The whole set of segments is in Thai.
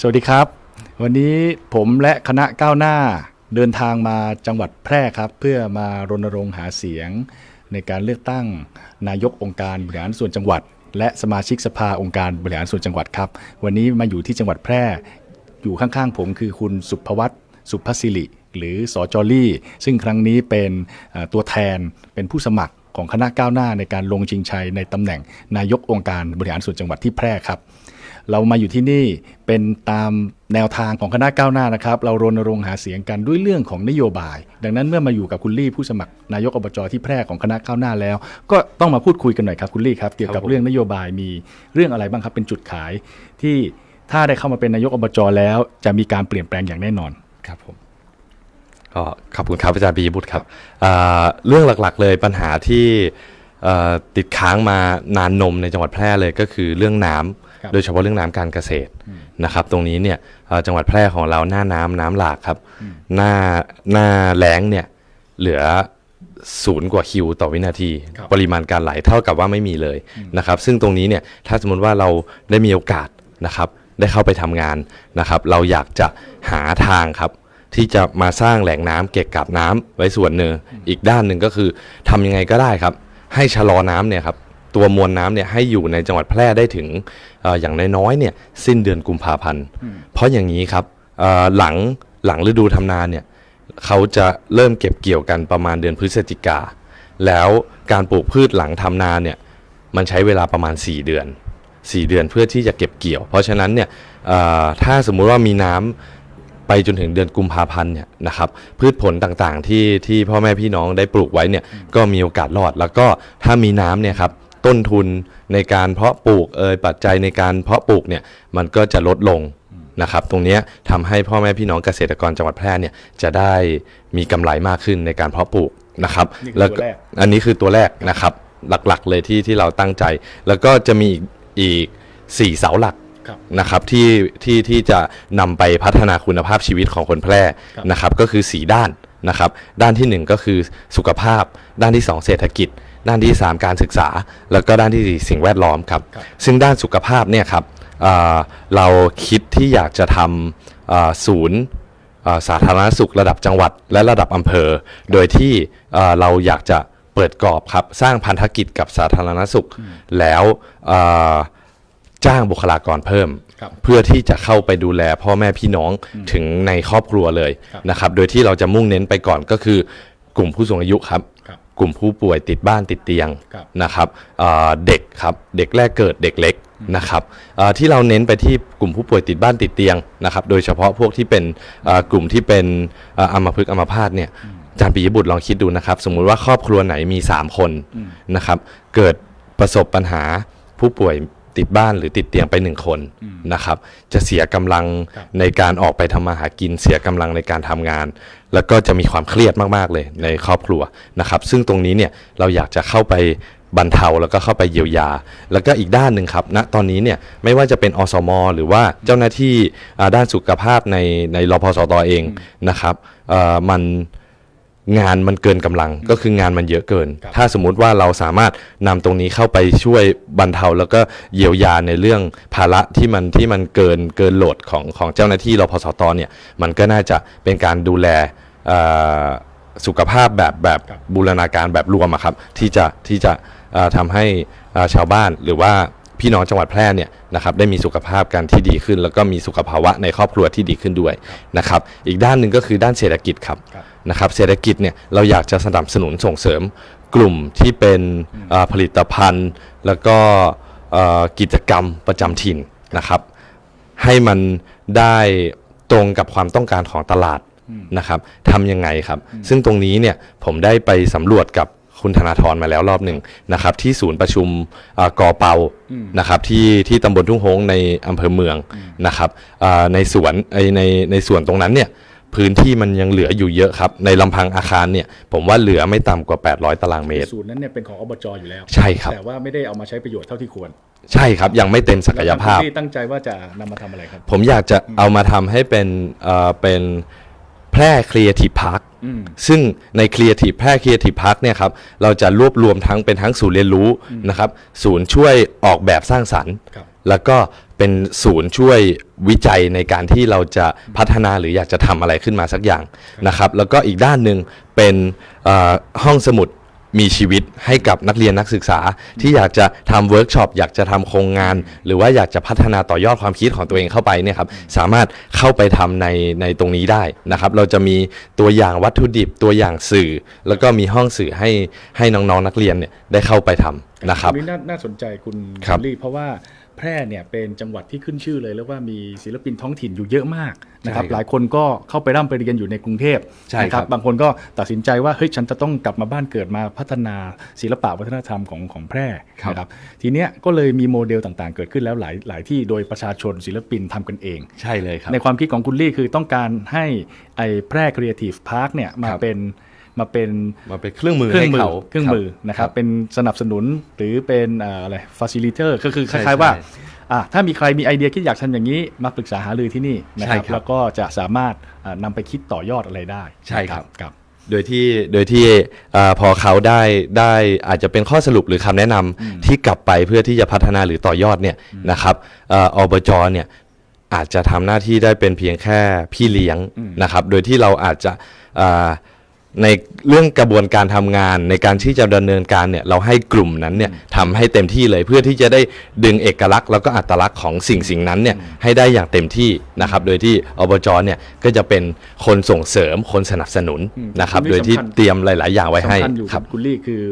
สวัสดีครับ วันนี้ผมและคณะก้าวหน้าเดินทางมาจังหวัดแพร่ครับ เพื่อมารณรงค์หาเสียง ในการเลือกตั้งนายกองค์การบริหารส่วนจังหวัด และสมาชิกสภาองค์การบริหารส่วนจังหวัดครับ วันนี้มาอยู่ที่จังหวัดแพร่ อยู่ข้างๆ ผมคือคุณสุภวัตสุภศิริหรือสอจอลี่ ซึ่งครั้งนี้เป็นตัวแทนเป็นผู้สมัครของคณะก้าวหน้าในการลงชิงชัยในตำแหน่งนายกองค์การบริหารส่วนจังหวัดที่แพร่ครับ เรามาอยู่ที่นี่เป็นตามแนวทางของคณะก้าวหน้านะครับ เรารณรงค์หาเสียงกันด้วยเรื่องของนโยบาย ดังนั้นเมื่อมาอยู่กับคุณลี่ผู้สมัครนายกอบจที่แพร่ของคณะก้าวหน้าแล้ว ก็ต้องมาพูดคุยกันหน่อยครับคุณลี่ครับเกี่ยวกับครับผมเรื่องนโยบายมีเรื่องอะไรบ้างครับ เป็นจุดขายที่ถ้าได้เข้ามาเป็นนายกอบจแล้ว จะมีการเปลี่ยนแปลงอย่างแน่นอนครับผมก็ขอบคุณครับอาจารย์ปียบุตรครับอ่าเรื่องหลักๆ เลยปัญหาที่เอ่อติดค้างมานานนมในจังหวัดแพร่เลยก็คือเรื่องน้ำครับ โดยเฉพาะเรื่องน้ำการเกษตรนะครับตรงนี้เนี่ยเอ่อจังหวัดแพร่ของเราหน้าน้ำน้ำหลากครับหน้าหน้าแล้งเนี่ยเหลือศูนย์กว่าคิวต่อวินาทีครับปริมาณการไหลเท่ากับว่าไม่มีเลยนะครับซึ่งตรงนี้เนี่ยถ้าสมมติว่าเราได้มีโอกาสนะครับได้เข้าไปทำงานนะครับ เราอยากจะหาทางครับที่จะมาสร้างแหล่งน้ำเก็บกักน้ำไว้ส่วนหนึ่งอีกด้านหนึ่งก็คือทำยังไงก็ได้ครับ ให้ชะลอน้ำเนี่ยครับตัวมวลน้ำเนี่ยให้อยู่ในจังหวัดแพร่ได้ถึงเอออย่างน้อยๆเนี่ยสิ้นเดือนกุมภาพันธ์เพราะอย่างนี้ครับเอ่อหลังหลังฤดูทำนาเนี่ยเขาจะเริ่มเก็บเกี่ยวกันประมาณเดือนพฤศจิกา แล้วการปลูกพืชหลังทำนาเนี่ยมันใช้เวลาประมาณ 4 เดือน 4 เดือนเพื่อที่จะเก็บเกี่ยว เพราะฉะนั้นเนี่ยเอ่อถ้าสมมุติว่ามีน้ำไปจนถึงเดือนกุมภาพันธ์เนี่ยนะครับพืชผลต่างๆที่ที่พ่อแม่พี่น้องได้ปลูกไว้เนี่ยก็มีโอกาสรอด แล้วก็ถ้ามีน้ำเนี่ยครับ ต้นทุนในการเพาะปลูกเอยปัจจัยในการเพาะปลูกเนี่ยมันก็จะลดลงนะครับ ตรงเนี้ยทำให้พ่อแม่พี่น้องเกษตรกรจังหวัดแพร่เนี่ยจะได้มีกำไรมากขึ้นในการเพาะปลูกนะครับนี่คือแล้วตัวก็แรกอันนี้คือตัวแรกนะครับ หลักๆเลยที่ที่เราตั้งใจ แล้วก็จะมีอีกอีกสี่เสาหลักครับนะครับที่ที่ที่จะนำไปพัฒนาคุณภาพชีวิตของคนแพร่ครับนะครับ ก็คือสีด้านนะครับ ด้านที่หนึ่งก็คือสุขภาพ ด้านที่สองเศรษฐกิจ ด้านที่สามการศึกษา แล้วก็ด้านที่สี่สิ่งแวดล้อมครับครับ ซึ่งด้านสุขภาพเนี่ยครับเอ่อเราคิดที่อยากจะทำเอ่อศูนย์เอ่อสาธารณสุขระดับจังหวัดและระดับอำเภอ โดยที่เอ่อเราอยากจะเปิดกรอบครับสร้างพันธกิจกับสาธารณสุข แล้วเอ่อจ้างบุคลากรเพิ่มครับเพื่อที่จะเข้าไปดูแลพ่อแม่พี่น้องถึงในครอบครัวเลยครับนะครับ โดยที่เราจะมุ่งเน้นไปก่อนก็คือกลุ่มผู้สูงอายุครับครับ กลุ่มผู้ป่วยติดบ้านติดเตียงครับนะครับเอ่อเด็กครับเด็กแรกเกิดเด็กเล็กนะครับเอ่อที่เราเน้นไปที่กลุ่มผู้ป่วยติดบ้านติดเตียงนะครับโดยเฉพาะพวกที่เป็นเอ่อกลุ่มที่เป็นเอ่ออัมพฤกษ์อัมพาตเนี่ยอาจารย์ปิยบุตรลองคิดดูนะครับ สมมุติว่าครอบครัวไหนมี 3 คนนะครับเกิดประสบปัญหาผู้ป่วย ติดบ้านหรือติดเตียงไปหนึ่งคนนะครับ จะเสียกำลังครับในการออกไปทำมาหากิน เสียกำลังในการทำงาน แล้วก็จะมีความเครียดมาก ๆ เลยในครอบครัวนะครับ ซึ่งตรงนี้เนี่ยเราอยากจะเข้าไปบรรเทาแล้วก็เข้าไปเยียวยา แล้วก็อีกด้านหนึ่งครับณตอนนี้เนี่ยไม่ว่าจะเป็นอสม หรือว่าเจ้าหน้าที่อ่าด้านสุขภาพในในรพสตเองนะครับเอ่อมัน งานมันเกินกำลังก็คืองานมันเยอะเกินครับถ้าสมมุติว่าเราสามารถนำตรงนี้เข้าไปช่วยบรรเทาแล้วก็เยียวยาในเรื่องภาระที่มันที่มันเกินเกินโหลดของของเจ้าหน้าที่รพสตเนี่ยมันก็น่าจะเป็นการดูแลเอ่อสุขภาพแบบแบบครับบูรณาการแบบรวมอะครับที่จะที่จะเอ่อทำให้เอ่อชาวบ้านหรือว่าพี่น้องจังหวัดแพร่เนี่ยนะครับได้มีสุขภาพกันที่ดีขึ้น แล้วก็มีสุขภาวะในครอบครัวที่ดีขึ้นด้วยนะครับ อีกด้านหนึ่งก็คือด้านเศรษฐกิจครับครับ นะครับเศรษฐกิจเนี่ยเราอยากจะสนับสนุนส่งเสริมกลุ่มที่เป็นเอ่อผลิตภัณฑ์ แล้วก็เอ่อกิจกรรมประจำถิ่นนะครับ ให้มันได้ตรงกับความต้องการของตลาดนะครับทำยังไงครับ ซึ่งตรงนี้เนี่ยผมได้ไปสำรวจกับคุณธนาธรมาแล้วรอบหนึ่งนะครับที่ศูนย์ประชุมเอ่อกอเปานะครับที่ที่ตำบลทุ่งโฮงในอำเภอเมืองนะครับเอ่อในสวนในในในส่วนตรงนั้นเนี่ย พื้นที่มันยังเหลืออยู่เยอะครับ ในลำพังอาคารเนี่ย ผมว่าเหลือไม่ต่ำกว่า 800 ตารางเมตร ศูนย์นั้นเนี่ยเป็นของอบจอยู่แล้ว ใช่ครับ แต่ว่าไม่ได้เอามาใช้ประโยชน์เท่าที่ควรใช่ครับ ยังไม่เต็มศักยภาพแล้วทงที่ตั้งใจว่าจะนำมาทำอะไรครับ ผมอยากจะเอามาทำให้เป็นเอ่อเป็นแพร่ครีเอทีฟพาร์คอืม ซึ่งใน Creative แพร่ Creative Park เนี่ยครับเราจะรวบรวมทั้งเป็นทั้งศูนย์เรียนรู้นะครับ ศูนย์ช่วยออกแบบสร้างสรรค์ ครับ แล้วก็ เป็นศูนย์ช่วยวิจัยในการที่เราจะพัฒนาหรืออยากจะทำอะไรขึ้นมาสักอย่างนะครับ แล้วก็อีกด้านหนึ่งเป็นเอ่อห้องสมุดมีชีวิตให้กับนักเรียนนักศึกษาที่อยากจะทำเวิร์กช็อปอยากจะทำโครงงาน หรือว่าอยากจะพัฒนาต่อยอดความคิดของตัวเองเข้าไปเนี่ยครับสามารถเข้าไปทำในในตรงนี้ได้นะครับ เราจะมีตัวอย่างวัตถุดิบตัวอย่างสื่อ แล้วก็มีห้องสื่อให้ให้น้องๆนักเรียนเนี่ยได้เข้าไปทำนะครับอันนี้น่าน่าสนใจคุณครับณลี่เพราะว่า แพร่เนี่ยเป็นจังหวัดที่ขึ้นชื่อเลยแล้วว่ามีศิลปินท้องถิ่นอยู่เยอะมากนะครับใช่ครับหลายคนก็เข้าไปร่ำไปเรียนอยู่ในกรุงเทพใช่นะครับบางคนก็ตัดสินใจว่าเฮ้ยฉันจะต้องกลับมาบ้านเกิดมาพัฒนาศิลปะวัฒนธรรมของของแพร่ครับนะครับทีเนี้ยก็เลยมีโมเดลต่างๆ เกิดขึ้นแล้วหลายหลายที่โดยประชาชนศิลปินทำกันเอง ใช่เลยครับในความคิดของคุณลี่คือต้องการให้ไอ้แพร่ครีเอทีฟพาร์คเนี่ยมาครับเป็น มาเป็นมาเป็นเครื่องมือเครื่ให้องมือเขาเครื่องมือนะครับเป็นสนับสนุนหรือเป็นเอ่ออะไรฟ a ซิลิเตอร์ก็คือคใช่ล้ายๆว่าใช่อะถ้ามีใครมีไอเดียคิดอยากทำอย่างนี้มาปรึกษาหารือที่นี่นะคใช่รับครับแล้วก็จะสามารถอ่านำไปคิดต่อยอดอะไรได้ใช่ครับครับโดยที่โดยที่เออพอเขาได้ได้อาจจะเป็นข้อสรุปหรือคำแนะนำที่กลับไปเพื่อที่จะพัฒนาหรือต่อยอดเนี่ยนะครับเอ่ออบจเนี่ยอาจจะทำหน้าที่ได้เป็นเพียงแค่พี่เลี้ยงนะครับ โดยที่เราอาจจะเอ่อ ในเรื่องกระบวนการทำงานในการที่จะดำเนินการเนี่ยเราให้กลุ่มนั้นเนี่ยทำให้เต็มที่เลยเพื่อที่จะได้ดึงเอกลักษณ์ แล้วก็อัตลักษณ์ของสิ่งสิ่งนั้นเนี่ยให้ได้อย่างเต็มที่นะครับโดยที่อบจเนี่ยก็จะเป็นคนส่งเสริมคนสนับสนุนอืมนะครับตรงนี้โดยที่สำคัญ เตรียมหลาย ๆ อย่างไว้ให้สำคัญอยู่ครับ คุณลี่คือ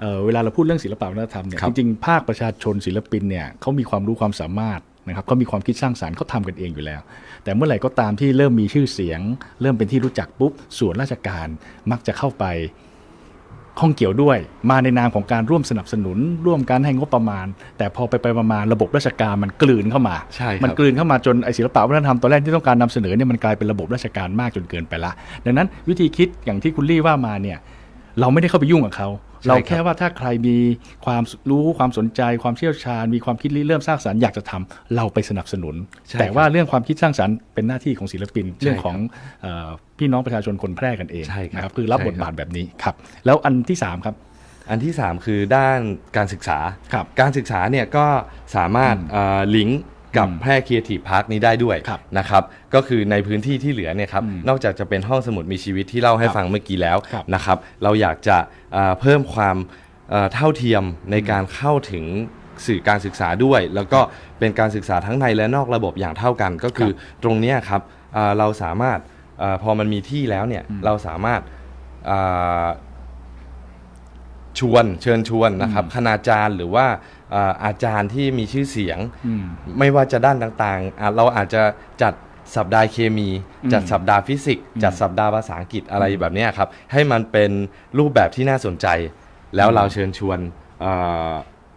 เอ่อเวลาเราพูดเรื่องศิลปะวัฒนธรรมเนี่ยครัจบริงๆภาคประชาชนศิลปินเนี่ยเขามีความรู้ความสามารถ นะครับเขามีความคิดสร้างสารรค์เขาทำกันเองอยู่แล้ว แต่เมื่อไหร่ก็ตามที่เริ่มมีชื่อเสียง เริ่มเป็นที่รู้จักปุ๊บส่วนราชการมักจะเข้าไปข้องเกี่ยวด้วย มาในนามของการร่วมสนับสนุน ร่วมกันให้งบประมาณ แต่พอไปไปๆมาๆระบบราชการมันกลืนเข้ามาใช่ครับมันกลืนเข้ามาจนไอศิลปะวัฒนธรรมตอนแรกที่ต้องการนำเสนอเนี่ยมันกลายเป็นระบบราชการมากจนเกินไปละ ดังนั้นวิธีคิดอย่างที่คุณลี่ว่ามาเนี่ยเราไม่ได้เข้าไปยุ่งกับเขาใช่ครับ เราแค่ว่าถ้าใครมีความรู้ความสนใจ ความเชี่ยวชาญ มีความคิดริเริ่มสร้างสรรค์อยากจะทำเราไปสนับสนุนใช่แต่ว่าเรื่องความคิดสร้างสรรค์เป็นหน้าที่ของศิลปินใช่เรื่องของเออพี่น้องประชาชนคนแพร่กันเองใช่ครับนะครับคือรับใช่บทบาทแบบนี้ครับ แล้วอันที่สามครับอันที่ 3 คือด้านการศึกษาครับการศึกษาเนี่ยก็สามารถเอ่อลิงก์ กับอืมแพร่ Creative Park นี้ได้ด้วยครับนะครับก็คือในพื้นที่ที่เหลือเนี่ยครับอืมนอกจากจะเป็นห้องสมุดมีชีวิตที่เล่าให้ครับฟังเมื่อกี้แล้วครับนะครับเราอยากจะเอ่อเพิ่มความเอ่อเท่าเทียมในการเข้าถึงสื่อการศึกษาด้วย แล้วก็เป็นการศึกษาทั้งในและนอกระบบอย่างเท่ากัน ก็คือตรงเนี้ยครับเอ่อเราสามารถเออพอมันมีที่แล้วเนี่ยเราสามารถเอ่อชวนเชิญชวนนะครับคณาจารย์หรือว่าเอ่ออาจารย์ที่มีชื่อเสียงอืมไม่ว่าจะด้านต่างๆอะเราอาจจะจัดสัปดาห์เคมีอืมจัดสัปดาห์ฟิสิกส์จัดสัปดาห์ภาษาอังกฤษอะไรแบบเนี้ยครับ ให้มันเป็นรูปแบบที่น่าสนใจ แล้วเราเชิญชวนเอ่อ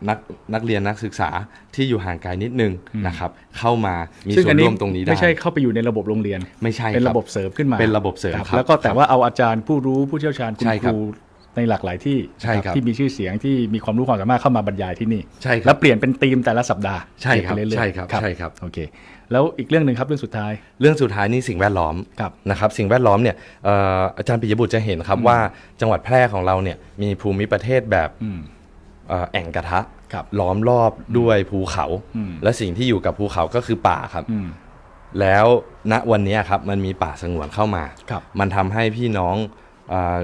นักนักเรียนนักศึกษาที่อยู่ห่างไกลนิดนึงนะครับเข้ามามีซึ่งส่วอันนนี้ร่วมตรงนี้ได้ไม่ใช่เข้าไปอยู่ในระบบโรงเรียน ไม่ใช่เป็นคระบบเสริมขึ้นมาเป็นระบบเสริมครับครับแล้วก็แต่ว่าเอาอาจารย์ผู้รู้ผู้เชี่ยวชาญคุณใช่คครับรู ในหลากหลายที่ใช่ครับที่มีชื่อเสียงที่มีความรู้ความสามารถเข้ามาบรรยายที่นี่ใช่คแล้รัวบเปลี่ยนเป็นธีมแต่ละสัปดาห์ใช่ครับเปลี่ยนไปเอยๆใช่ครับใช่ครับโอเค แล้วอีกเรื่องหนึ่งครับเรื่องสุดท้าย เรื่องสุดท้ายนี่สิ่งแวดล้อมครับนะครับสิ่งแวดล้อมเนี่ยเอ่ออาจารย์ปิยบุตรจะเห็นครับว่าจังหวัดแพร่ของเราเนี่ยมีภูมิประเทศแบบอืมเอ่อแอ่งกระทะครับล้อมรอบด้วยภูเขาอืมและสิ่งที่อยู่กับภูเขาก็คือป่าครับอืมแล้วณวันนี้ครับมันมีป่าสงวนเข้ามาครับมันทำให้พี่น้องเออ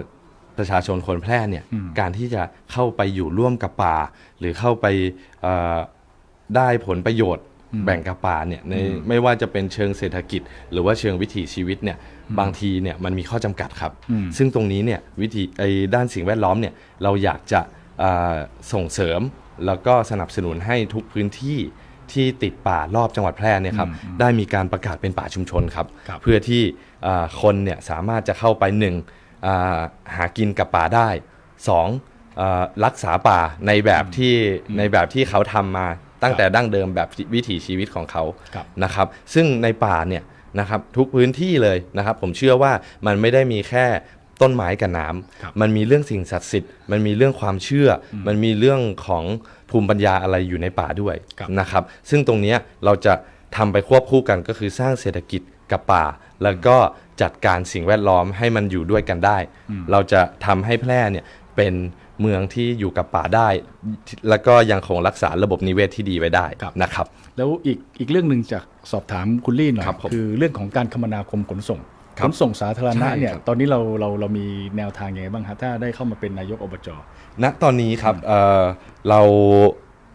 ประชาชนคนแพร่เนี่ยอืมการที่จะเข้าไปอยู่ร่วมกับป่า หรือเข้าไปเอ่อได้ผลประโยชน์แบ่งกับป่าเนี่ยในไม่ว่าจะเป็นเชิงเศรษฐกิจ หรือว่าเชิงวิถีชีวิตเนี่ยบางทีเนี่ยมันมีข้อจำกัดครับอืมซึ่งตรงนี้เนี่ยวิธีไอ้ด้านสิ่งแวดล้อมเนี่ยเราอยากจะเอ่อส่งเสริมแล้วก็สนับสนุนให้ทุกพื้นที่ที่ติดป่ารอบจังหวัดแพร่เนี่ยครับได้มีการประกาศเป็นป่าชุมชนครับครับเพื่อที่เอ่อคนเนี่ยสามารถจะเข้าไปหนึ่งอ่า หากินกับป่าได้สองเอ่อรักษาป่าในแบบที่ในแบบที่เขาทำมาตั้งแต่ดั้งเดิมแบบวิถีชีวิตของเขาครับนะครับ ซึ่งในป่าเนี่ยนะครับทุกพื้นที่เลยนะครับ ผมเชื่อว่ามันไม่ได้มีแค่ต้นไม้กับน้ำครับมันมีเรื่องสิ่งศักดิ์สิทธิ์ มันมีเรื่องความเชื่ออมันมีเรื่องของภูมิปัญญาอะไรอยู่ในป่าด้วยครับนะครับ ซึ่งตรงเนี้ยเราจะทำไปควบคู่กันก็คือสร้างเศรษฐกิจกับป่า แล้วก็ จัดการสิ่งแวดล้อมให้มันอยู่ด้วยกันได้ เราจะทำให้แพร่เนี่ยเป็นเมืองที่อยู่กับป่าได้ แล้วก็ยังคงรักษาระบบนิเวศที่ดีไว้ได้ครับนะครับ แล้วอีกอีกเรื่องหนึ่งจากสอบถามคุณลี่หน่อยครับผมคือเรื่องของการคมนาคมขนส่งครัขบนส่งสาธารณะใช่เนี่ยครับตอนนี้เราเราเรามีแนวทางยังไงบ้างครับถ้าได้เข้ามาเป็นนายกอบจณตอนนี้ครับเอ่อเรา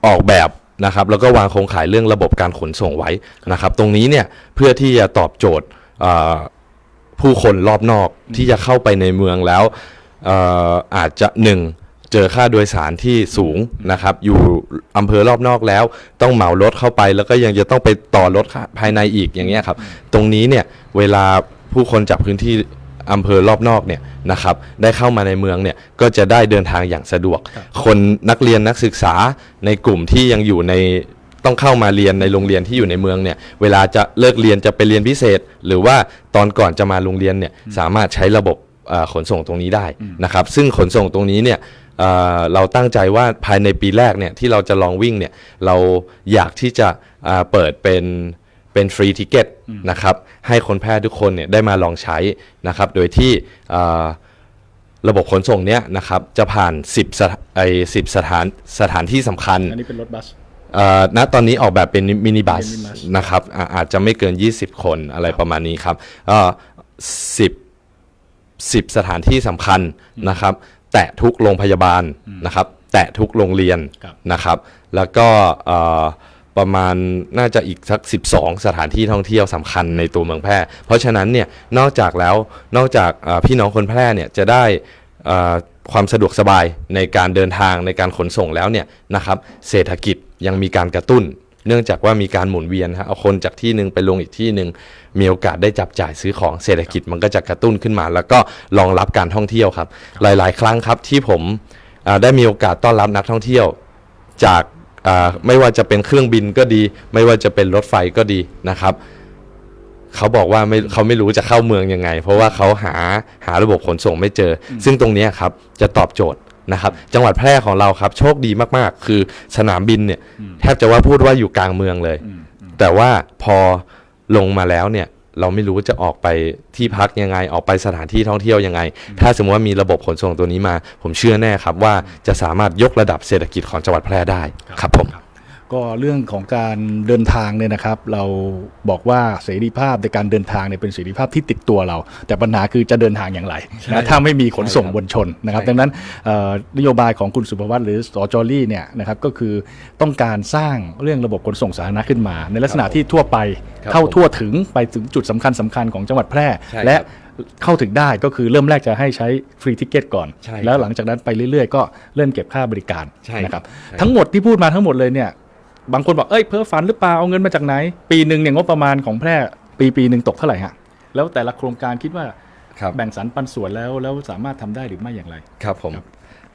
ออกแบบนะครับแล้วก็วางโครงข่ายเรื่องระบบการขนส่งไว้นะครับ ตรงนี้เนี่ยเพื่อที่จะตอบโจทย์เอ่อ ผู้คนรอบนอกที่จะเข้าไปในเมืองแล้วเอ่ออาจจะหนึ่งเจอค่าโดยสารที่สูงนะครับ อยู่อำเภอรอบนอกแล้ว ต้องเหมารถเข้าไปแล้วก็ยังจะต้องไปต่อรถภายในอีกอย่างเงี้ยครับ ตรงนี้เนี่ยเวลาผู้คนจากพื้นที่อำเภอรอบนอกเนี่ยนะครับ ได้เข้ามาในเมืองเนี่ยก็จะได้เดินทางอย่างสะดวก คนนักเรียนนักศึกษาในกลุ่มที่ยังอยู่ใน ต้องเข้ามาเรียนในโรงเรียนที่อยู่ในเมืองเนี่ยเวลาจะเลิกเรียนจะไปเรียนพิเศษ หรือว่าตอนก่อนจะมาโรงเรียนเนี่ยสามารถใช้ระบบเอ่อขนส่งตรงนี้ได้นะครับ ซึ่งขนส่งตรงนี้เนี่ยเอ่อเราตั้งใจว่าภายในปีแรกเนี่ยที่เราจะลองวิ่งเนี่ยเราอยากที่จะอ่าเปิดเป็นเป็นฟรีทิเกตนะครับให้คนแพทย์ทุกคนเนี่ยได้มาลองใช้นะครับ โดยที่อ่าระบบขนส่งเนี้ยนะครับจะผ่าน 10สถาไอ10สถานสถานที่สำคัญ อันนี้เป็นรถบัสเอ่อ ณตอนนี้ออกแบบเป็นมินิบัสเป็นมินิบัสนะครับอ่าอาจจะไม่เกิน 20 คนอะไรประมาณนี้ครับก็10 10สถานที่สำคัญนะครับ แตะทุกโรงพยาบาลนะครับ แตะทุกโรงเรียนครับนะครับ แล้วก็เอ่อประมาณน่าจะอีกสัก 12 สถานที่ท่องเที่ยวสำคัญในตัวเมืองแพร่ เพราะฉะนั้นเนี่ยนอกจากแล้วนอกจากเอ่อพี่น้องคนแพร่เนี่ยจะได้เอ่อความสะดวกสบายในการเดินทางในการขนส่งแล้วเนี่ยนะครับ เศรษฐกิจ ยังมีการกระตุ้น เนื่องจากว่ามีการหมุนเวียนฮะเอาคนจากที่หนึ่งไปลงอีกที่หนึ่งมีโอกาสได้จับจ่ายซื้อของเศรษฐกิจมันก็จะกระตุ้นขึ้นมา แล้วก็รองรับการท่องเที่ยวครับ หลาย ๆ ครั้งครับที่ผมอ่าได้มีโอกาสต้อนรับนักท่องเที่ยวจากอ่าไม่ว่าจะเป็นเครื่องบินก็ดี ไม่ว่าจะเป็นรถไฟก็ดีนะครับเขาบอกว่าไม่เขาไม่รู้จะเข้าเมืองยังไง เพราะว่าเขาหาหาระบบขนส่งไม่เจออซึ่งตรงเนี้ยครับจะตอบโจทย์ นะครับจังหวัดแพร่ของเราครับ โชคดีมากๆ คือสนามบินเนี่ยแทบจะว่าพูดว่าอยู่กลางเมืองเลย แต่ว่าพอลงมาแล้วเนี่ยเราไม่รู้จะออกไปที่พักยังไงออกไปสถานที่ท่องเที่ยวยังไง ถ้าสมมติว่ามีระบบขนส่งตัวนี้มา ผมเชื่อแน่ครับว่าจะสามารถยกระดับเศรษฐกิจของจังหวัดแพร่ได้ครับผม ก็เรื่องของการเดินทางเนี่ยนะครับ เราบอกว่าเสรีภาพในการเดินทางเนี่ยเป็นเสรีภาพที่ติดตัวเรา แต่ปัญหาคือจะเดินทางอย่างไรใช่นะถ้าไม่มีขนส่งใช่ครับมวลชนนะครับใช่ดังนั้นเอ่อนโยบายของคุณสุภวัตหรือสจลี่เนี่ยนะครับก็คือต้องการสร้างเรื่องระบบขนส่งสาธารณะขึ้นมา ในลักษณะที่ทั่วไปครับเข้าผมทั่วถึงไปถึงจุดสำคัญสคัญๆของจังหวัดแพร่ใช่ครับและเข้าถึงได้ก็คือเริ่มแรกจะให้ใช้ฟรีทิเกตก่อนใช่ครับแล้วหลังจากนั้นไปเรื่อยๆ ก็เริ่มเก็บค่าบริการใช่นะครับใช่ทั้งหมดที่พูดมาทั้งหมดเลยเนี่ย บางคนบอกเอ้ยเพ้อฝันหรือเปล่าเอาเงินมาจากไหน ปีหนึ่งเนี่ยงบประมาณของแพร่ปีปีหนึ่งตกเท่าไหร่ฮะแล้วแต่ละโครงการคิดว่าครับแบ่งสรรปันส่วนแล้วแล้วสามารถทำได้หรือไม่อย่างไรครับผม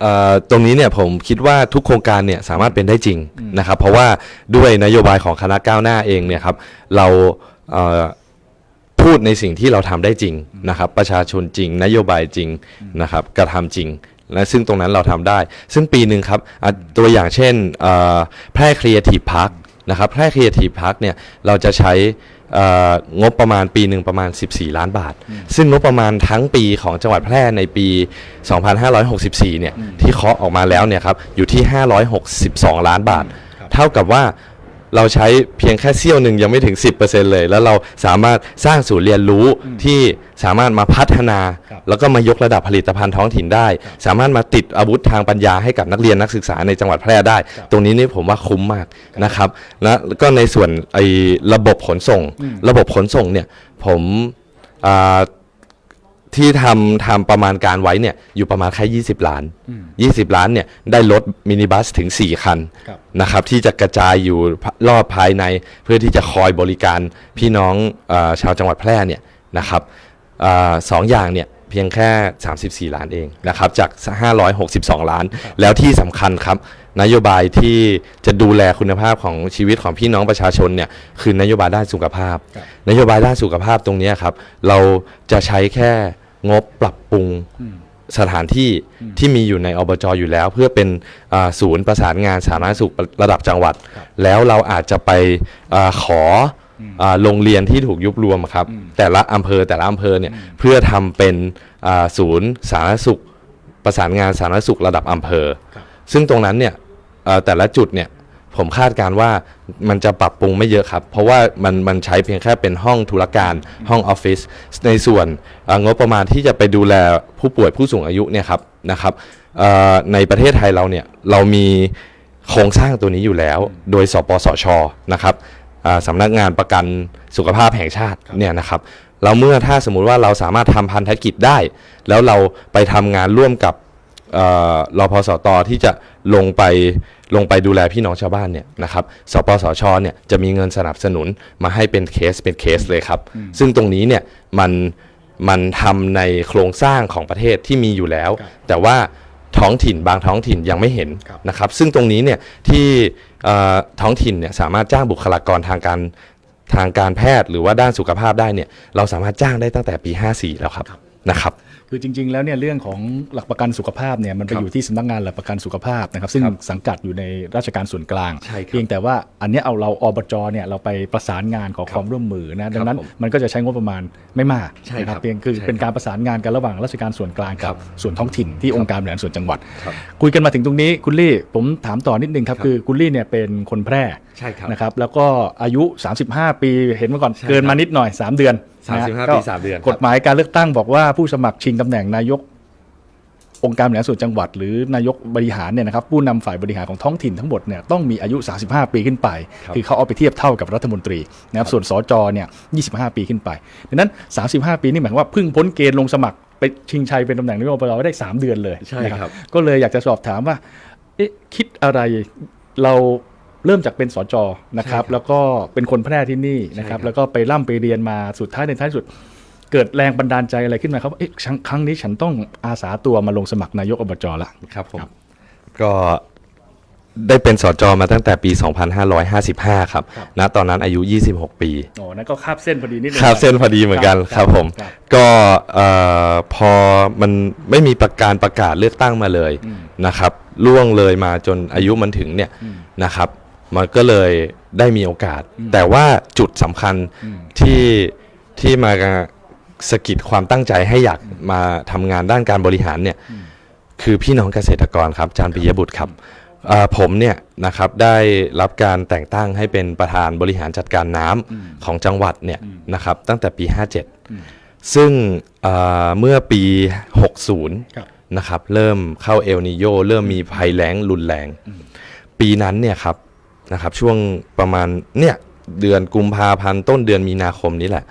เอ่อตรงนี้เนี่ยผมคิดว่าทุกโครงการเนี่ยสามารถเป็นได้จริงนะครับเพราะว่าด้วยนโยบายของคณะก้าวหน้าเองเนี่ยครับเราเอ่อพูดในสิ่งที่เราทำได้จริงนะครับประชาชนจริง นโยบายจริงนะครับกระทำจริง และซึ่งตรงนั้นเราทำได้ ซึ่งปีหนึ่งครับอะตัวอย่างเช่นเอ่อแพร่ครีเอทีฟพาร์คนะครับแพร่ครีเอทีฟพาร์คเนี่ยเราจะใช้เอ่องบประมาณปีหนึ่งประมาณ 14 ล้านบาท ซึ่งงบประมาณทั้งปีของจังหวัดแพร่ในปี 2564 เนี่ยที่เคาะออกมาแล้วเนี่ยครับอยู่ที่ 562 ล้านบาท เท่ากับว่า เราใช้เพียงแค่เสี้ยวหนึ่งยังไม่ถึง 10%เลย แล้วเราสามารถสร้างศูนย์เรียนรู้ที่สามารถมาพัฒนาครับแล้วก็มายกระดับผลิตภัณฑ์ท้องถิ่นได้ สามารถมาติดอาวุธทางปัญญาให้กับนักเรียนนักศึกษาในจังหวัดแพร่ได้ ตรงนี้นี่ผมว่าคุ้มมากนะครับแล้วก็ในส่วนไอ้ระบบขนส่ง ระบบขนส่งเนี่ยผมอ่า ที่ทำทำประมาณการไว้เนี่ยอยู่ประมาณแค่20 ล้าน 20 ล้านเนี่ยได้รถมินิบัสถึง 4 คันครับนะครับที่จะกระจายอยู่รอบภายในเพื่อที่จะคอยบริการพี่น้องเออชาวจังหวัดแพร่เนี่ยนะครับอาสองอย่างเนี่ยเพียงแค่ 34 ล้านเองนะครับจาก 562 ล้าน แล้วที่สำคัญครับนโยบายที่จะดูแลคุณภาพของชีวิตของพี่น้องประชาชนเนี่ยคือนโยบายด้านสุขภาพครับนโยบายด้านสุขภาพตรงเนี้ยครับเราจะใช้แค่ งบปรับปรุงสถานที่ที่มีอยู่ในอบจอยู่แล้ว เพื่อเป็นอ่าศูนย์ประสานงานสาธารณสุขระดับจังหวัด แล้วเราอาจจะไปอาขออ่าโรงเรียนที่ถูกยุบรวมอะครับ แต่ละอำเภอแต่ละอำเภอเนี่ยเพื่อทำเป็นอ่าศูนย์สาธารณสุข ประสานงานสาธารณสุขระดับอำเภอครับซึ่งตรงนั้นเนี่ยเอ่อแต่ละจุดเนี่ย ผมคาดการว่ามันจะปรับปรุงไม่เยอะครับ เพราะว่ามันมันใช้เพียงแค่เป็นห้องธุรการห้องออฟฟิศในส่วนงบประมาณที่จะไปดูแลผู้ป่วยผู้สูงอายุเนี่ยครับนะครับในประเทศไทยเราเนี่ยเรามีโครงสร้างตัวนี้อยู่แล้ว โดยสปสชนะครับสำนักงานประกันสุขภาพแห่งชาติเนี่ยนะครับเราเมื่อถ้าสมมุติว่าเราสามารถทำพันธกิจได้ แล้วเราไปทำงานร่วมกับเอ่อรพสตที่จะลงไป ลงไปดูแลพี่น้องชาวบ้านเนี่ยนะครับสปสชเนี่ยจะมีเงินสนับสนุนมาให้เป็นเคสเป็นเคสเลยครับ ซึ่งตรงนี้เนี่ยมันมันทำในโครงสร้างของประเทศที่มีอยู่แล้วครับแต่ว่าท้องถิ่นบางท้องถิ่นยังไม่เห็นครับนะครับ ซึ่งตรงนี้เนี่ยที่เอ่อท้องถิ่นเนี่ยสามารถจ้างบุคลากรทางการทางการแพทย์หรือว่าด้านสุขภาพได้เนี่ยเราสามารถจ้างได้ตั้งแต่ปี 54 แล้วครับนะครับ คือจริง ๆ แล้วเนี่ยเรื่องของหลักประกันสุขภาพเนี่ยมันไปครับอยู่ที่สำนักงานหลักประกันสุขภาพนะครับ ซึ่งครับสังกัดอยู่ในราชการส่วนกลางใช่ครับเพียงแต่ว่าอันเนี้ยเอาเราอบจเนี่ยเราไปประสานงานขอความร่วมมือนะดังนั้นผมมันก็จะใช้งบประมาณไม่มากใช่นะคครัรับบเพียงคือใช่เป็นการประสานงานกันระหว่างราชการส่วนกลางกับส่วนท้องถิ่นที่องค์การบริหารส่วนจังหวัดครับคุยกันมาถึงตรงนี้คุณลี่ผมถามต่อนิดนึงครับครับคือคุณลี่เนี่ยเป็นคนแพร่ใช่ครับนะครับแล้วก็อายุ 35 ปีเห็นมาก่อนใช่เกินมานิดหน่อย 3 เดือน 35นะฮะปีก็สามเดือนครับกฎหมายการเลือกตั้งบอกว่าผู้สมัครชิงตำแหน่งนายก องค์การบริหารส่วนจังหวัด หรือนายกบริหารเนี่ยนะครับผู้นำฝ่ายบริหารของท้องถิ่นทั้งหมดเนี่ยต้องมีอายุ 35 ปีขึ้นไปครับคือเขาเอาไปเทียบเท่ากับรัฐมนตรีนะครับส่วนสจเนี่ย25 ปีขึ้นไปดังนั้น 35 ปีนี่หมายความว่าเพิ่งพ้นเกณฑ์ลงสมัครไปชิงชัยเป็นตำแหน่งนายกอบจได้ 3 เดือนเลยใช่นะครับ ก็เลยอยากจะสอบถามว่าเอ๊ะคิดอะไรเรา เริ่มจากเป็นสจนะครับใช่ครับ แล้วก็เป็นคนแพร่ที่นี่นะครับใช่ครับ แล้วก็ไปร่ำไปเรียนมาสุดท้ายในท้ายสุด เกิดแรงบันดาลใจอะไรขึ้นมาครับว่าเอ๊ะครั้งครั้งนี้ฉันต้องอาสาตัวมาลงสมัครนายกอบจละครับผมครับก็ได้เป็นสจมาตั้งแต่ปี 2555 ครับครับณตอนนั้นอายุ 26 ปีโอ้นั่นก็คาบเส้นพอดีนิดนึงครับเส้นพอดีเหมือนกันครับครับผมครับก็เอ่อพอมันไม่มีประการประกาศเลือกตั้งมาเลยอืมนะครับ ล่วงเลยมาจนอายุมันถึงเนี่ยอืมนะครับ มันก็เลยได้มีโอกาส แต่ว่าจุดสำคัญอืมที่ที่มาสะกิดความตั้งใจให้อยากมาทำงานด้านการบริหารเนี่ยคือพี่น้องเกษตรกรครับอาจารย์ปิยบุตรครับเอ่อผมเนี่ยนะครับได้รับการแต่งตั้งให้เป็นประธานบริหารจัดการน้ำของจังหวัดเนี่ยนะครับตั้งแต่ปี 57 ซึ่งเอ่อเมื่อปี 60ครับนะครับเริ่มเข้าเอลนิโยเริ่มมีภัยแล้งรุนแรง ปีนั้นเนี่ยครับ นะครับช่วงประมาณเนี่ยเดือนกุมภาพันธ์ต้นเดือนมีนาคมนี้แหละ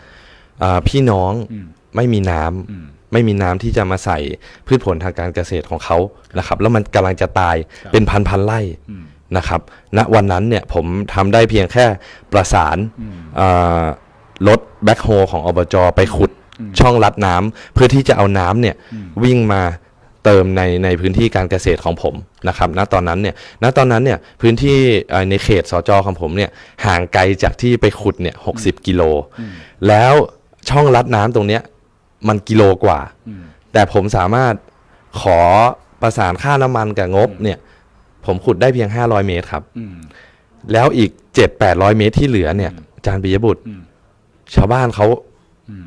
อ่าพี่น้องอืมไม่มีน้ำอืมไม่มีน้ำที่จะมาใส่พืชผลทางการเกษตรของเขานะครับ แล้วมันกำลังจะตายครับเป็นพันพันๆไร่อืมนะครับณวันนั้นเนี่ยผมทำได้เพียงแค่ประสานอืมเอ่อรถแบ็คโฮของอบจไปขุดอืมช่องลัดน้ำเพื่อที่จะเอาน้ำเนี่ยอืมวิ่งมา เติมในในพื้นที่การเกษตรของผมนะครับณตอนนั้นเนี่ยณตอนนั้นเนี่ยพื้นที่เอ่อในเขตสจของผมเนี่ยห่างไกลจากที่ไปขุดเนี่ยหกกิโลแล้วช่องลัดน้ำตรงเนี้ยมันกิโลกว่าอืมแต่ผมสามารถขอประสานค่าน้ำมันกับงบเนี่ยผมขุดได้เพียง 500 เมตรครับอืมแล้วอีก 7-800 เมตรที่เหลือเนี่ยอาจารย์ปิยบุตรอืมชาวบ้านเขาอืม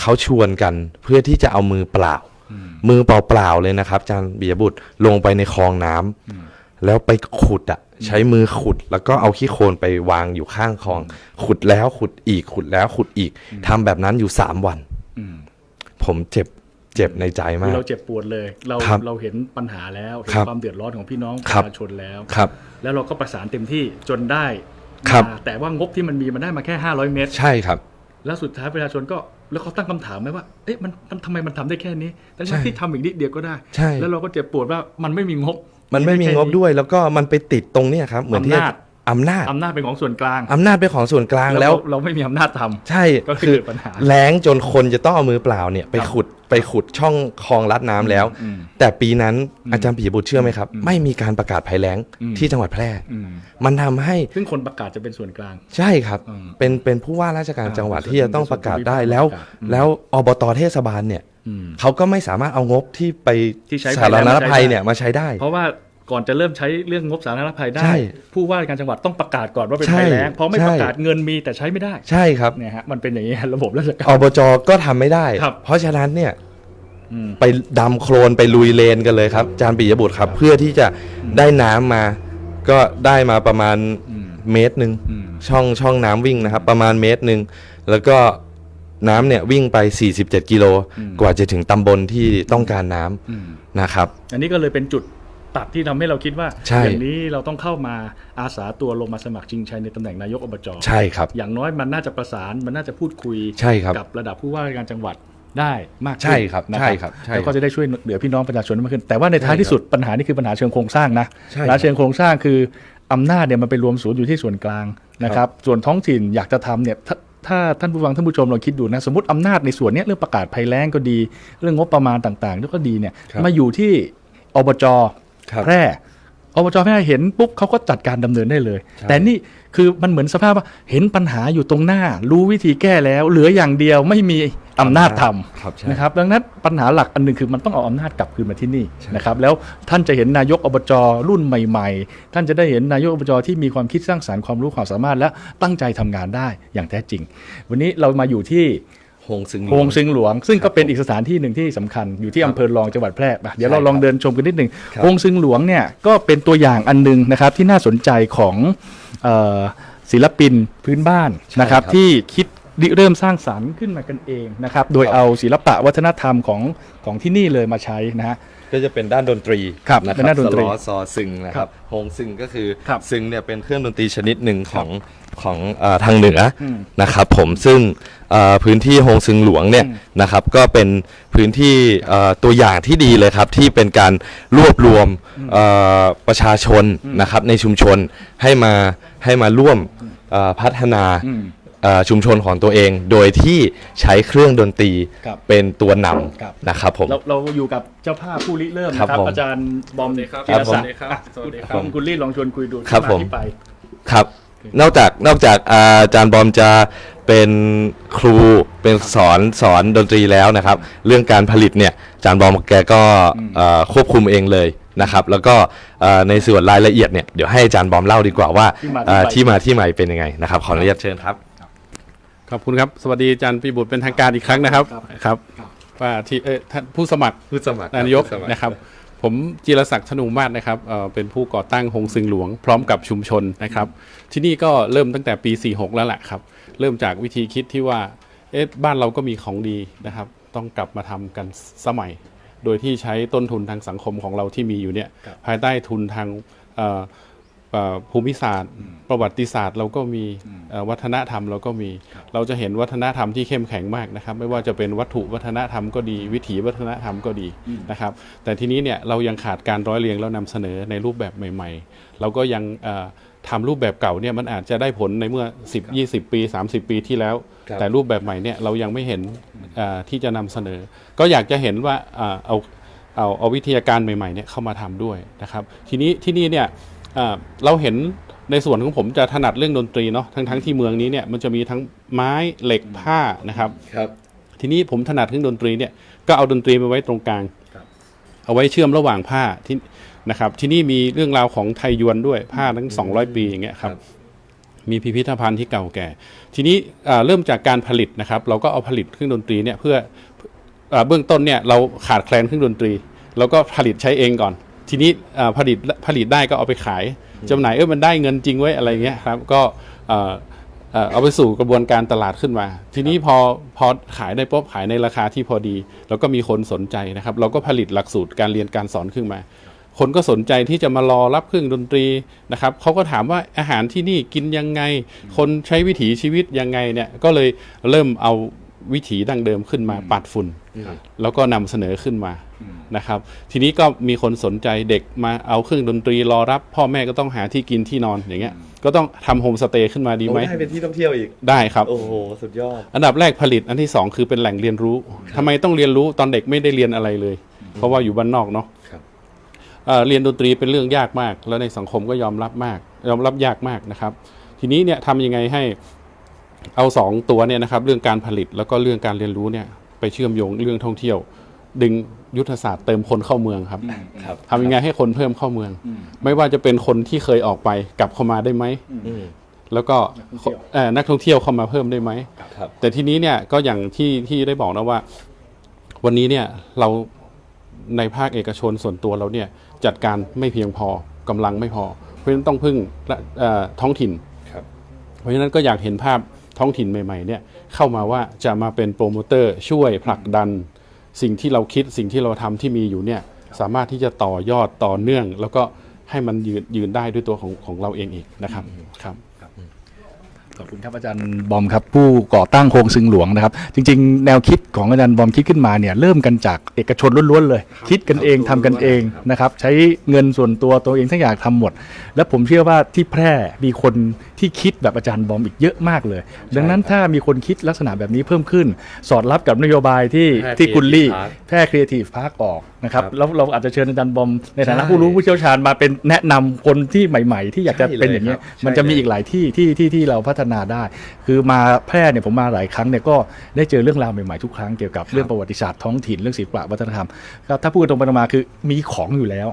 เขาชวนกันเพื่อที่จะเอามือเปล่าอื มมือเปล่าๆเลยนะครับอาจารย์ปิยบุตรลงไปในคลองน้ำอืมแล้วไปขุดอะใช้มือขุดแล้วก็เอาขี้โคลนไปวางอยู่ข้างคลอง ขุดแล้วขุดอีกขุดแล้วขุดอีกทำแบบนั้นอยู่สามวันอืมผมเจ็บเจ็บในใจคือมาก เราเจ็บปวดเลย เราครับเราเห็นปัญหาแล้วเห็นครับความเดือดร้อนของพี่น้องปครับระชาชนแล้วครับ แล้วเราก็ประสานเต็มที่จนได้ครับมาแต่ว่างบที่มันมีมันได้มาแค่ 500 เมตร ใช่ครับ แล้วสุดท้ายประชาชนก็แล้วเขาตั้งคำถามไหมว่าเอ๊ะมันมันทำไมมันทำได้แค่นี้ แต่ใช่ที่ทำอีกนิดเดียวก็ได้ใช่แล้วเราก็เจ็บปวดว่ามันไม่มีงบมันไม่มีงบด้วยแล้วก็มันไปติดตรงเนี้ยครับ เหมือนที่ อำนาจอำนาจอำนาจเป็นของส่วนกลางอำนาจเป็นของส่วนกลางแล้แล้ววเราไม่มีอำนาจทำใช่ก็คือคือเกิดปัญหาแล้งจนคนจะต้องเอามือเปล่าเนี่ยไปครับขุดไปขุดช่องคลองลัดน้ำแล้วอืมแต่ปีนั้นอาจารย์ปิยบุตรเชื่อไหมครับอืมไม่มีการประกาศภัยแล้งอืมที่จังหวัดแพร่อืมมันทำให้ซึ่งคนประกาศจะเป็นส่วนกลาง ใช่ครับอืมเป็นเป็นผู้ว่าราชการอ่าจังหวัดเป็นส่วนที่จะต้องประกาศได้เป็นส่วนแล้วประกาศอืมแล้วอบตเทศบาลเนี่ยอืมเขาก็ไม่สามารถเอางบที่ไปที่ใช้สาธารณภัยแล้งมาใช้ภัยได้เนี่ยมาใช้ได้ เพราะว่า ก่อนจะเริ่มใช้เรื่องงบสาธารณภัยได้ใช่ผู้ว่าการจังหวัดต้องประกาศก่อนว่าเป็นใช่ภัยแล้งเพราะไม่ใช่ประกาศเงินมีแต่ใช้ไม่ได้ใช่ครับเนี่ยฮะมันเป็นอย่างนี้ฮะระบบราชการอบจก็ทำไม่ได้ครับเพราะฉะนั้นเนี่ยอืมไปดำโคลนไปลุยเลนกันเลยครับอาจารย์ปิยบุตรครับ เพื่อที่จะได้น้ำมา ก็ได้มาประมาณอืมเมตรหนึ่งอืมช่องช่องน้ำวิ่งนะครับ ประมาณเมตรหนึ่งแล้วก็น้ำเนี่ยวิ่งไป 47 กิโลอืมกว่าจะถึงตำบลที่ต้องการน้ำอืมนะครับ อันนี้ก็เลยเป็นจุด ตัดที่ทำให้เราคิดว่าใช่อย่างนี้เราต้องเข้ามาอาสาตัวลงมาสมัครชิงชัยในตำแหน่งนายกอบจใช่ครับ อย่างน้อยมันน่าจะประสานมันน่าจะพูดคุยใช่ครับกับระดับผู้ว่าราชการจังหวัดได้มากขึ้นใช่ครับนะใช่ครับใช่แล้วก็จะได้ช่วยเหลือพี่น้องประชาชนมากขึ้น แต่ว่าในท้ายที่สุดปัญหานี่คือปัญหาเชิงโครงสร้างนะใช่ปัญหาเชิงโครงสร้างคืออำนาจเนี่ยมันไปรวมศูนย์อยู่ที่ส่วนกลางนะครับ ส่วนท้องถิ่นอยากจะทำเนี่ยถ้าถ้าท่านผู้ฟังท่านผู้ชมลองคิดดูนะสมมติอำนาจในส่วนเนี้ยเรื่องประกาศภัยแล้งก็ดี เรื่องงบประมาณต่างๆ ก็ดีเนี่ยครับมาอยู่ที่อบจครับ แพร่อบจแพร่เห็นปุ๊บเขาก็จัดการดำเนินได้เลยใช่แต่นี่คือมันเหมือนสภาพว่าเห็นปัญหาอยู่ตรงหน้า รู้วิธีแก้แล้ว เหลืออย่างเดียวไม่มีอำนาจทำครับใช่นะครับ ดังนั้นปัญหาหลักอันหนึ่งคือมันต้องเอาอำนาจกลับคืนมาที่นี่ใช่นะครับ แล้วท่านจะเห็นนายกอบจรุ่นใหม่ ๆ ท่านจะได้เห็นนายกอบจที่มีความคิดสร้างสารรค์ความรู้ความสามารถและตั้งใจทำงานได้อย่างแท้จริง วันนี้เรามาอยู่ที่โฮงซึงโฮงซึงหลวง ซึ่งก็เป็นอีกสถานที่หนึ่งที่สำคัญอยู่ที่อำเภอรองจังหวัดแพร่ไปเดี๋ยวเราใช่ลองครับเดินชมกันนิดหนึ่งครับโฮงซึงหลวงเนี่ยก็เป็นตัวอย่างอันหนึงนะครับที่น่าสนใจของเอ่อศิลปินพื้นบ้านนะครับใช่ครับที่คิดริเริ่มสร้างสรรค์ขึ้นมากันเองนะครับโดยครับเอาศิลปะวัฒนธรรมของของที่นี่เลยมาใช้นะฮะ ก็จะเป็นด้านดนตรีครับนะคเป็นรับด้านดนตรีสล้อซอซึงนะคครัรับบโฮงซึงก็คือครับซึงเนี่ยเป็นเครื่องดนตรีชนิดหนึ่งของของเอ่อทางเหนืออมนะครับผมซึ่งเอ่อพื้นที่โฮงซึงหลวงเนี่ยอืม นะครับก็เป็นพื้นที่เอ่อตัวอย่างที่ดีเลยครับที่เป็นการรวบรวมเอ่อประชาชนนะครับในชุมชนให้มาให้มาร่วมเอ่อพัฒนา อืมเอ่อชุมชนของตัวเอง โดยที่ใช้เครื่องดนตรีครับเป็นตัวนครับำนะครับผม เราเราอยู่กับเจ้าภาพผู้ริเริ่มครับนะครับผมอาจารย์บอมครับจิรศักดิ์สวัสดีครับอะสวัสดีครับ คุณคุณลี่ลองชวนคุยดูครับที่าผม ที่ไป ครับ นอกจากนอกจากอาอาจารย์บอมจะเป็นครูเป็นสอนสอนดนตรีแล้วนะครับ เรื่องการผลิตเนี่ยอาจารย์บอมแกก็เอ่อควบคุมเองเลยนะครับ แล้วก็เอ่อในส่วนรายละเอียดเนี่ยเดี๋ยวให้อาจารย์บอมเล่าดีกว่าว่าที่มาที่เอ่อไปที่มาที่ไปเป็นยังไงนะครับขออนุญาตเชิญครับ ขอบคุณครับ สวัสดีอาจารย์ปีบุตรเป็นทางการอีกครั้งนะครับครับครับครับว่าที่เออท่านผู้สมัครผู้สมัครนายกนะครับ ผมจิรศักดิ์ธนูมาศนะครับเอ่อเป็นผู้ก่อตั้งหงซึงหลวง พร้อมกับชุมชนนะครับ ที่นี่ก็เริ่มตั้งแต่ปี 46 แล้วแหละครับ เริ่มจากวิธีคิดที่ว่าเอ๊ะบ้านเราก็มีของดีนะครับ ต้องกลับมาทำกันสมัย โดยที่ใช้ต้นทุนทางสังคมของเราที่มีอยู่เนี่ยครับภายใต้ทุนทางเอ่อเอ่อ ภูมิศาสตร์ ประวัติศาสตร์ เราก็มีเอ่อวัฒนธรรมเราก็มี เราจะเห็นวัฒนธรรมที่เข้มแข็งมากนะครับ ไม่ว่าจะเป็นวัตถุวัฒนธรรมก็ดี วิถีวัฒนธรรมก็ดีนะครับ แต่ทีนี้เนี่ยเรายังขาดการร้อยเรียงแล้วนำเสนอในรูปแบบใหม่ ๆ เราก็ยังเอ่อทำรูปแบบเก่าเนี่ยมันอาจจะได้ผลในเมื่อ 10 20 ปี 30 ปีที่แล้วครับแต่รูปแบบใหม่เนี่ยเรายังไม่เห็นเอ่อที่จะนำเสนอ ก็อยากจะเห็นว่าเอ่อเอาเอาเอาวิทยาการใหม่ๆเนี่ยเข้ามาทำด้วยนะครับ ทีนี้ที่นี่เนี่ย เอ่อเราเห็นในส่วนของผมจะถนัดเรื่องดนตรีเนาะทั้งทั้งที่เมืองนี้เนี่ยมันจะมีทั้งไม้เหล็กผ้านะครับครับ ทีนี้ผมถนัดเรื่องดนตรีเนี่ยก็เอาดนตรีมาไว้ตรงกลางครับเอาไว้เชื่อมระหว่างผ้าที่นะครับ ที่นี่มีเรื่องราวของไทยยวนด้วยผ้าทั้ง 200 ปีอย่างเงี้ยครับมีพิพิธภัณฑ์ที่เก่าแก่ ทีนี้อ่าเริ่มจากการผลิตนะครับ เราก็เอาผลิตเครื่องดนตรีเนี่ยเพื่ออาเบื้องต้นเนี่ยเราขาดแคลนเครื่องดนตรีเราก็ผลิตใช้เองก่อน ทีนี้อ่าผลิตผลิตได้ก็เอาไปขายจำหน่ายเออมันได้เงินจริงไว้ยอะไรเงี้ยครับก็อ่าเอ่อเอาไปสู่กระบวนการตลาดขึ้นมา ทีนี้พอพอขายได้ปุ๊บขายในราคาที่พอดี แล้วก็มีคนสนใจนะครับ เราก็ผลิตหลักสูตรการเรียนการสอนขึ้นมา คนก็สนใจที่จะมารอรับเครื่องดนตรีนะครับเขาก็ถามว่าอาหารที่นี่กินยังไง คนใช้วิถีชีวิตยังไงเนี่ยก็เลยเริ่มเอาวิถีดั้งเดิมขึ้นมาปัดฝุ่น แล้วก็นำเสนอขึ้นมา นะครับ ทีนี้ก็มีคนสนใจเด็กมาเอาเครื่องดนตรีรอรับ พ่อแม่ก็ต้องหาที่กินที่นอนอย่างเงี้ยก็ต้องทำโฮมสเตย์ขึ้นมาดีไหมได้เป็นที่ท่องเที่ยวอีก ได้ครับ โอ้โห สุดยอด อันดับแรกผลิตอันที่สองคือเป็นแหล่งเรียนรู้ทำไมต้องเรียนรู้ตอนเด็กไม่ได้เรียนอะไรเลย เพราะว่าอยู่บ้านนอกเนาะครับ เอ่อเรียนดนตรีเป็นเรื่องยากมาก แล้วในสังคมก็ยอมรับมาก ยอมรับยากมากนะครับ ทีนี้เนี่ยทำยังไงให้เอาสองตัวเนี่ยนะครับเรื่องการผลิตแล้วก็เรื่องการเรียนรู้เนี่ยไปเชื่อมโยงเรื่องท่องเที่ยว ดึงยุทธศาสตร์เติมคนเข้าเมืองครับครับ ทำยังไงให้คนเพิ่มเข้าเมือง ไม่ว่าจะเป็นคนที่เคยออกไปกลับเข้ามาได้ไหมอืมแล้วก็นักท่องเที่ยวเอ่อนักท่องเที่ยวเข้ามาเพิ่มได้ไหมครับแต่ทีนี้เนี่ยก็อย่างที่ที่ได้บอกนะว่า วันนี้เนี่ยเราในภาคเอกชนส่วนตัวเราเนี่ยจัดการไม่เพียงพอกำลังไม่พอ เพราะฉะนั้นต้องพึ่งเอ่อท้องถิ่นครับเพราะฉะนั้นก็อยากเห็นภาพท้องถิ่นใหม่ๆเนี่ยเข้ามาว่าจะมาเป็นโปรโมเตอร์ช่วยผลักดัน สิ่งที่เราคิดสิ่งที่เราทำที่มีอยู่เนี่ยสามารถที่จะต่อยอดต่อเนื่อง แล้วก็ให้มันยืนยืนได้ด้วยตัวของของเราเองอีกนะครับครับขอบคุณครับอาจารย์บอมครับผู้ก่อตั้งโครงซึงหลวงนะครับ จริง ๆ แนวคิดของอาจารย์บอมคิดขึ้นมาเนี่ยเริ่มกันจากเอกชนล้วนๆเลย คิดกันเองทำกันเองนะครับ ใช้เงินส่วนตัวตัวเองทั้งอย่างทำหมด และผมเชื่อว่าที่แพร่มีคนที่คิดแบบอาจารย์บอมอีกเยอะมากเลย ดังนั้นถ้ามีคนคิดลักษณะแบบนี้เพิ่มขึ้น สอดรับกับนโยบายที่แพร่ที่คุณลี่ Creative Park แพร่ครีเอทีฟพาร์คออกนะครับครับแล้วเราอาจจะเชิญอาจารย์บอมในฐานะใช่ผู้รู้ผู้เชี่ยวชาญมาเป็นแนะนำคนที่ใหม่ ๆ ที่อยากจะใช่เลยเป็นอย่างเงี้ยครับมันจะมีใช่เลยอีกหลายที่ที่ที่ที่เราพัฒนาได้ คือมาแพร่เนี่ยผมมาหลายครั้งเนี่ยก็ได้เจอเรื่องราวใหม่ๆทุกครั้งเกี่ยวกับเรื่องประวัติศาสตร์ท้องถิ่นเรื่องศิลปะวัฒนธรรมก็ถ้าพูดตรงไปตรงมาคือมีของอยู่แล้ว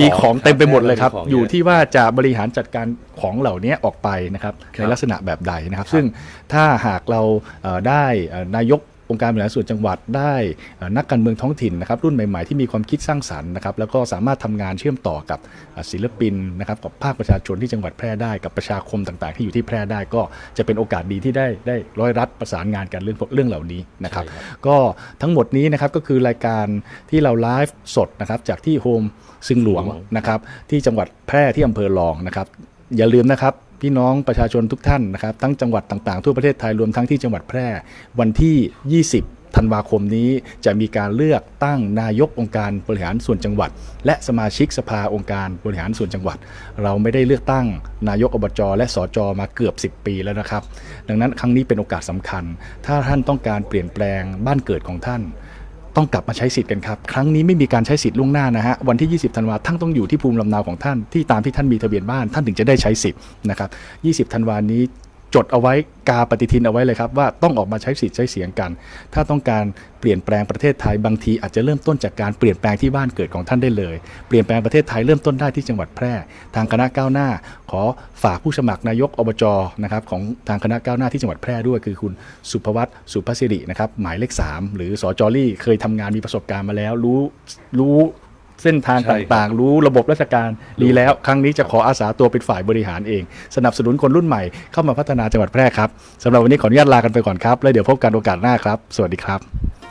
มีของเต็มไปหมดเลยครับมีของอยู่เยอะที่ว่าจะบริหารจัดการของเหล่านี้ออกไปนะครับครับในลักษณะแบบใดนะครับ ซึ่งถ้าหากเราเอ่อได้เอ่อนายกองค์การบริหารส่วนจังหวัดได้เอ่อนักการเมืองท้องถิ่นนะครับรุ่นใหม่ๆที่มีความคิดสร้างสรรค์นะครับแล้วก็สามารถทำงานเชื่อมต่อกับเอ่อศิลปินนะครับกับภาคประชาชนที่จังหวัดแพร่ได้กับประชาคมต่างๆ ที่อยู่ที่แพร่ได้ก็จะเป็นโอกาสดีที่ได้ได้ร้อยรัดประสานงานกันเรื่องเรื่องเหล่านี้นะครับใช่ครับก็ทั้งหมดนี้นะครับก็คือรายการที่เราไลฟ์สดนะครับจากที่โฮม ซึงหลวงนะครับ ที่จังหวัดแพร่ที่อำเภอรองนะครับ อย่าลืมนะครับพี่น้องประชาชนทุกท่านนะครับทั้งจังหวัดต่างๆทั่วประเทศไทยรวมทั้งที่จังหวัดแพร่ วันที่ 20ธันวาคมนี้จะมีการเลือกตั้งนายกองค์การบริหารส่วนจังหวัด และสมาชิกสภาองค์การบริหารส่วนจังหวัด เราไม่ได้เลือกตั้งนายกอบจและสจมาเกือบ 10 ปีแล้วนะครับ ดังนั้นครั้งนี้เป็นโอกาสสำคัญ ถ้าท่านต้องการเปลี่ยนแปลงบ้านเกิดของท่าน ต้องกลับมาใช้สิทธิ์กันครับ ครั้งนี้ไม่มีการใช้สิทธิ์ล่วงหน้านะฮะ วันที่ 20 ธันวาท่านต้องอยู่ที่ภูมิลำเนาของท่านที่ตามที่ท่านมีทะเบียนบ้านท่านถึงจะได้ใช้สิทธิ์นะครับ 20 ธันวานี้ จดเอาไว้กาปฏิทินเอาไว้เลยครับ ว่าต้องออกมาใช้สิทธิ์ใช้เสียงกัน ถ้าต้องการเปลี่ยนแปลงประเทศไทยบางทีอาจจะเริ่มต้นจากการเปลี่ยนแปลงที่บ้านเกิดของท่านได้เลย เปลี่ยนแปลงประเทศไทยเริ่มต้นได้ที่จังหวัดแพร่ ทางคณะก้าวหน้า ขอฝากผู้สมัครนายกอบจนะครับของทางคณะก้าวหน้าที่จังหวัดแพร่ด้วย คือคุณสุภวัตสุภศิรินะครับหมายเลข 3 หรือสจอรี่เคยทำงานมีประสบการณ์มาแล้วรู้รู้ เส้นทางใช่ครับต่างๆ รู้ระบบราชการดีแล้ว ครั้งนี้จะขออาสาตัวเป็นฝ่ายบริหารเอง สนับสนุนคนรุ่นใหม่เข้ามาพัฒนาจังหวัดแพร่ครับสำหรับวันนี้ขออนุญาตลากันไปก่อนครับ แล้วเดี๋ยวพบกันโอกาสหน้าครับ สวัสดีครับ